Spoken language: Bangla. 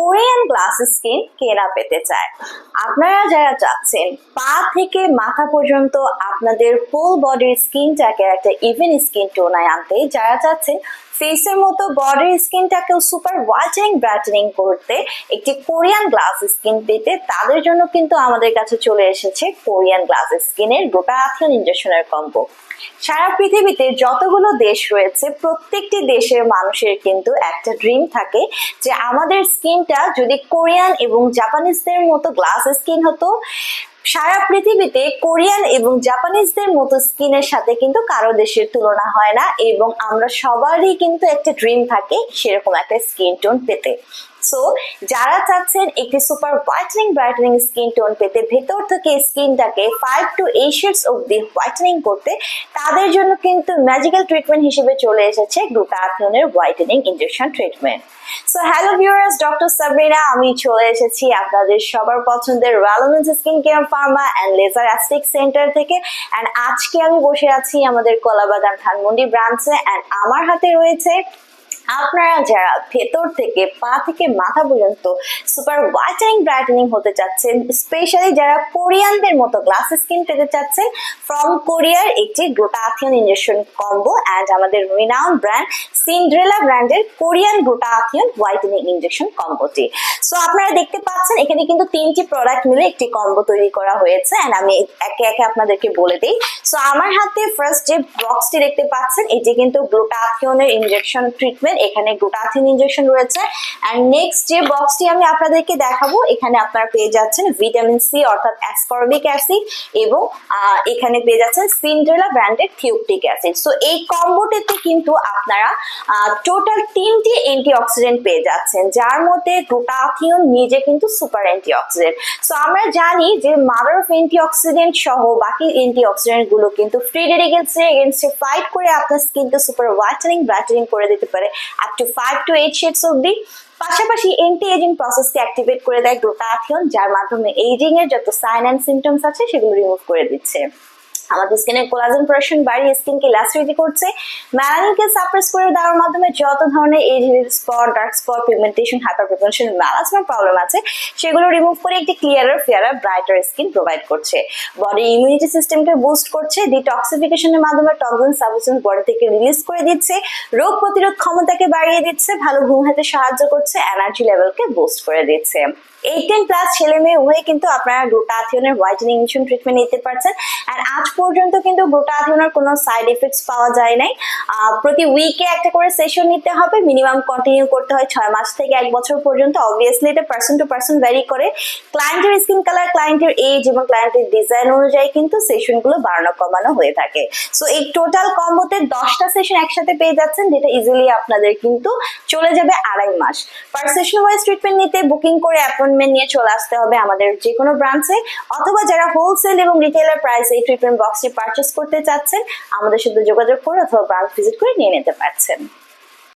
কোরিয়ান গ্লাস স্কিন কেনা পেতে চায়। আপনারা যারা চাচ্ছেন, পা থেকে মাথা পর্যন্ত আপনাদের ফুল বডির স্কিনটাকে একটা ইভেন স্কিন টোনায় আনতে, যারা চাচ্ছেন ফেসের মতো বডির স্কিনটাকেও সুপার হোয়াইটেনিং ব্রাইটেনিং করতে, একটি কোরিয়ান গ্লাস স্কিন পেতে তাদের জন্য কিন্তু আমাদের কাছে চলে এসেছে কোরিয়ান গ্লাস স্কিনের গ্লুটাথিয়ন ইনজেকশনের কম্বো সারা পৃথিবীতে যতগুলো দেশ রয়েছে, প্রত্যেকটি দেশের মানুষের কিন্তু একটা ড্রিম থাকে যে আমাদের স্কিনটা যদি কোরিয়ান এবং জাপানিজদের মতো গ্লাস স্কিন হতো সারা পৃথিবীতে কোরিয়ান এবং জাপানিজদের মতো স্কিনের সাথে কিন্তু কারও দেশের তুলনা হয় না এবং আমরা সবারই কিন্তু একটা ড্রিম থাকে সেরকম একটা স্কিন টোন পেতে। সো যারা চাচ্ছেন একটি super whitening brightening skin tone পেতে, ভেতর থেকে স্কিনটাকে ফাইভ টু এইট শেডস অব্দি হোয়াইটেনিং করতে, তাদের জন্য কিন্তু ম্যাজিক্যাল ট্রিটমেন্ট হিসেবে চলে এসেছে গ্লুটাথিয়নের whitening injection treatment so hello viewers doctor Sabrina আমি চলে এসেছি আপনাদের সবার পছন্দের Relovence skin care pharma and laser aesthetic centre থেকে। অ্যান্ড আজকে আমি বসে আছি আমাদের কলাবাগান ধানমন্ডি ব্রাঞ্চে অ্যান্ড আমার হাতে রয়েছে আপনারা যারা ভেতর থেকে পা থেকে মাথা পর্যন্ত সুপার হোয়াইটেনিং ব্রাইটেনিং হতে চাচ্ছেন স্পেশালি যারা কোরিয়ানদের মতো গ্লাস স্কিন পেতে চাচ্ছেন ফ্রম কোরিয়ার একটি গ্লুটাথিয়ন ইনজেকশন কম্বো অ্যান্ড আমাদের রিনাউন্ড ব্র্যান্ড সিন্ড্রেলা ব্র্যান্ডের কোরিয়ান গ্লুটাথিয়ন হোয়াইটেনিং ইনজেকশন কম্বোটি সো আপনারা দেখতে পাচ্ছেন, এখানে কিন্তু তিনটি প্রোডাক্ট মিলে একটি কম্বো তৈরি করা হয়েছে অ্যান্ড আমি একে একে আপনাদেরকে বলে দিই। সো আমার হাতে ফার্স্ট যে বক্সটি দেখতে পাচ্ছেন, এটি কিন্তু গ্লুটাথিয়নের ইনজেকশন ট্রিটমেন্ট এখানে গ্লুটাথিন ইনজেকশন রয়েছে। অ্যান্ড নেক্সট যে বক্সটি আমি আপনাদেরকে দেখাবো, এখানে আপনারা পেয়ে যাচ্ছেন ভিটামিন সি অর্থাৎ অ্যাসকর্বিক অ্যাসিড এবং এখানে পেয়ে যাচ্ছেন সিন্ড্রেলা ব্র্যান্ডের থিওপটিক অ্যাসিড সো এই কম্বোটিতে কিন্তু আপনারা টোটাল তিনটি অ্যান্টিঅক্সিডেন্ট পেয়ে যাচ্ছেন, যার মধ্যে গ্লুটাথিয়ন নিজে কিন্তু সুপার অ্যান্টিঅক্সিডেন্ট সো আমরা জানি যে মাদার অফ অ্যান্টিঅক্সিডেন্ট সহ বাকি অ্যান্টিঅক্সিডেন্টগুলো কিন্তু ফ্রি রেডিকেলস এর এগেনস্টে ফাইট করে আপনার স্কিনকে সুপার হোয়াইটেনিং ব্রাইটেনিং করে দিতে পারে। Up to five to eight shades অব্দি পাশাপাশি এন্টি এজিং প্রসেসকে অ্যাক্টিভেট করে দেয় গ্লুটাথিয়ন যার মাধ্যমে এজিং এর যত সাইন অ্যান্ড সিমটমস আছে সেগুলো রিমুভ করে দিচ্ছে। আমাদের স্কিনের কোলাজেন প্রোডাকশন বাড়িয়ে স্কিনকে ইলাস্টিসিটি করছে। ম্যালানিনকে সাপ্রেস করে দেওয়ার মাধ্যমে যত ধরনের age spot dark spot pigmentation hyper pigmentation ম্যালাজমার problem আছে, সেগুলো রিমুভ করে একটি clearer fairer brighter skin provide করছে। বডি ইমিউনিটি সিস্টেমকে বুস্ট করছে ডিটক্সিফিকেশনের মাধ্যমে টক্সিন সাবস্টেন্স বডি থেকে রিলিজ করে দিচ্ছে, রোগ প্রতিরোধ ক্ষমতাকে বাড়িয়ে দিচ্ছে, ভালো ঘুম হাতে সাহায্য করছে এনার্জি লেভেলকে বুস্ট করে দিচ্ছে। এইটিন প্লাস ছেলে মেয়ে উভয়ে কিন্তু আপনারা গ্লুটাথিয়নের হোয়াইটেনিং ইনজেকশন ট্রিটমেন্ট নিতে পারছেন। আর আজ পর্যন্ত কিন্তু গ্লুটাথিয়নের কোনো সাইড এফেক্টস পাওয়া যায় নাই। প্রতি উইকে একটা করে সেশন নিতে হবে। মিনিমাম কন্টিনিউ করতে হয় ছয় মাস থেকে এক বছর পর্যন্ত। অবভিয়াসলি এটা পার্সন টু পার্সন ভ্যারি করে। ক্লায়েন্টের স্কিন কালার ক্লায়েন্টের এজ এবং ক্লায়েন্টের ডিজাইন অনুযায়ী কিন্তু সেশনগুলো বাড়ানো, কমানো হয়ে থাকে। সো এই টোটাল কম্বোতে দশটা সেশন একসাথে পেয়ে যাচ্ছেন, যেটা ইজিলি আপনাদের কিন্তু চলে যাবে আড়াই মাস। পার সেশন ওয়াইজ ট্রিটমেন্ট নিতে বুকিং করে অ্যাপয়েন্টমেন্ট নিয়ে চলে আসতে হবে আমাদের যে কোনো ব্রাঞ্চে অথবা যারা হোলসেল এবং রিটেলার প্রাইস এই ট্রিটমেন্ট বক্সটি পারচেস করতে চাচ্ছেন, আমাদের সাথে যোগাযোগ করে অথবা ব্রাঞ্চ ভিজিট করে নিয়ে নিতে পারছেন।